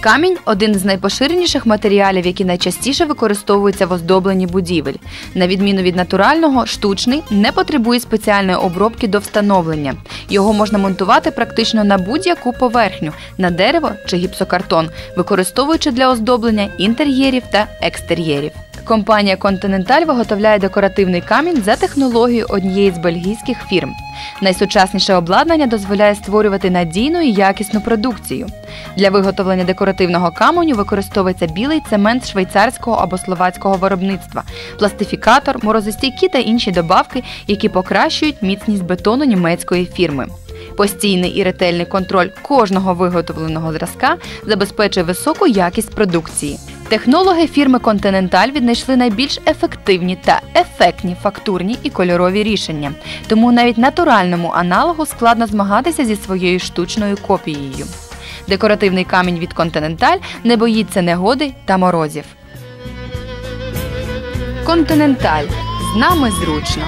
Камінь один з найпоширеніших матеріалів, які найчастіше використовуються в оздобленні будівель. На відміну від натурального, штучний не потребує спеціальної обробки до встановлення. Його можна монтувати практично на будь-яку поверхню на дерево чи гіпсокартон, використовуючи для оздоблення інтер'єрів та екстер'єрів. Компанія Continental виготовляє декоративний камінь за технологією однієї з бельгійських фірм. Найсучасніше обладнання дозволяє створювати надійну і якісну продукцію. Для виготовлення декоративного каменю використовується білий цемент швейцарського або словацького виробництва, пластифікатор, морозостійкі та інші добавки, які покращують міцність бетону німецької фірми. Постійний і ретельний контроль кожного виготовленого зразка забезпечує високу якість продукції. Технологи фірми Continental віднайшли найбільш ефективні та ефектні фактурні і кольорові рішення. Тому навіть натуральному аналогу складно змагатися зі своєю штучною копією. Декоративний камінь від Континенталь не боїться негоди та морозів. Континенталь з нами зручно.